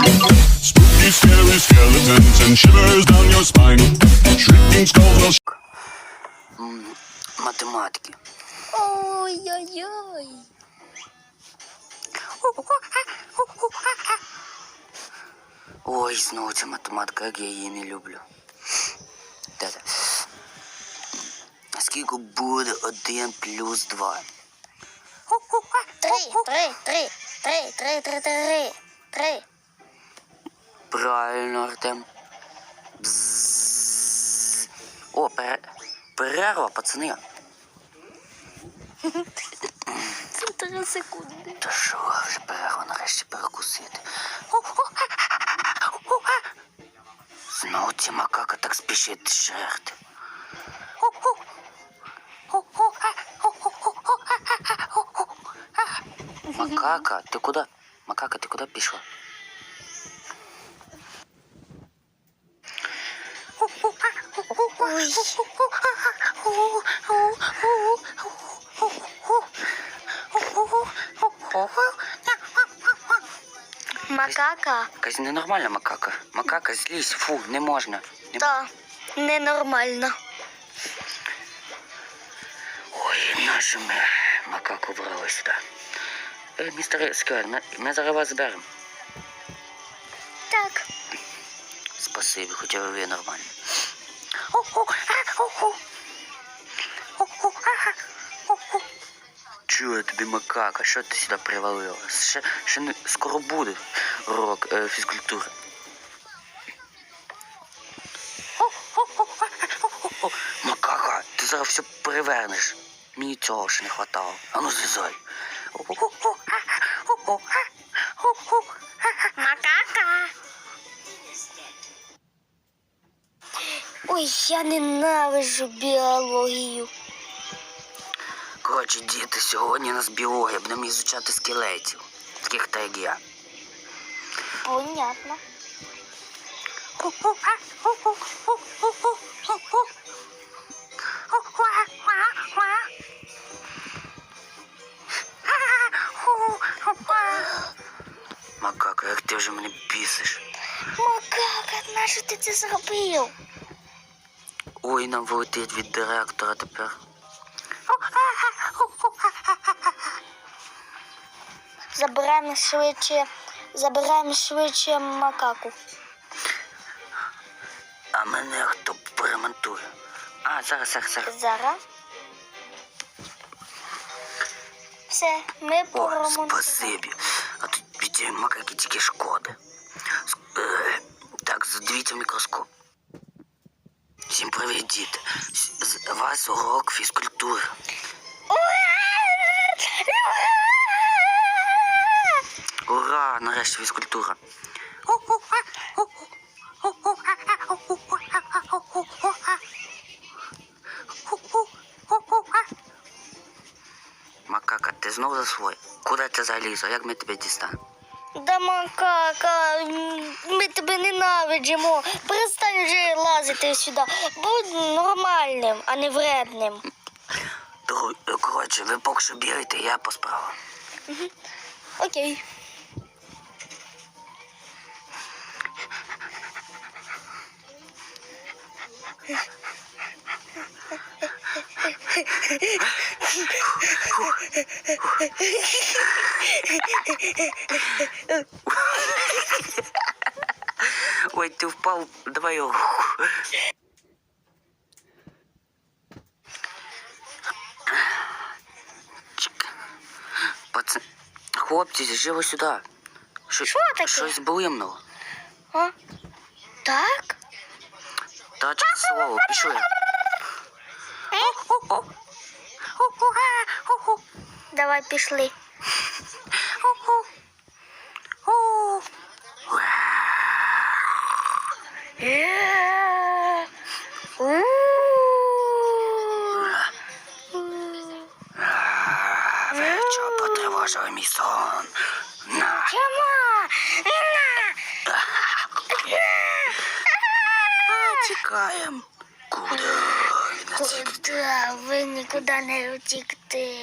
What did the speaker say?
Spooky, scary skeletons and shivers down your spine. Shrieking skulls Математики. Ой-ой-ой. Ой, знову ця математика, як я її не люблю. Тата. Скільки буде один плюс два? Три, три, три, три, три, три, три, три. Правильно, Артем. Бззз. О, пере... перерва, пацани. Це три секунди. Та що вже перерва нарешті перекусити? Знову ці макака так спішить жерти. Макака, ти куди? Макака, ти куди пішла? Ой. Макака. Якась ненормальна макака. Макака, злізь, фу, не можна. Не... Та ненормально. Ой, наші ми макаку брали сюди. Е, містер Сквер, ми, ми зараз вас зберемо. Так. Спасибі, хоча ви нормальні. Чую тобі макака, що ти сюди привалила? Ще, ще не скоро буде урок е, фізкультури. Макака, ти зараз все перевернеш. Мені цього ще не хватало. Ану злізай. Ой, я ненавижу біологію. Коротше, діти, сьогодні у нас біологія, будемо ізучати скелетів. Таких та як я. Понятно. Макака, як ти вже мене бісиш. Макака, нащо ти це зробив? Ой, нам вилетить від директора тепер. Забираємо швидше, забираємо швидше макаку. А мене хто поремонтує? А, зараз, зараз, зараз. Зараз. Все, ми поремонтуємо. О, спасибі. Нарешті фізкультура. Макака, ти знов за своє. Куди ти залізла? Як ми тебе дістанемо? Да макака, ми тебе ненавидимо. Перестань вже лазити сюди. Будь нормальним, а не вредним. Коротше, ви поки що бігайте, я по справам. Окей. Ой, ти впав, давай. Чик. Пацан... Хлопці, живо сюди. Що, Що таке? Щось блимнуло. А? Так? Тачка слово, пішли. Давай пішли. Чого потривожили мій сон? На. Чому? На! Тікаємо. Куди? Куди? Куда? Ви нікуди не утікти.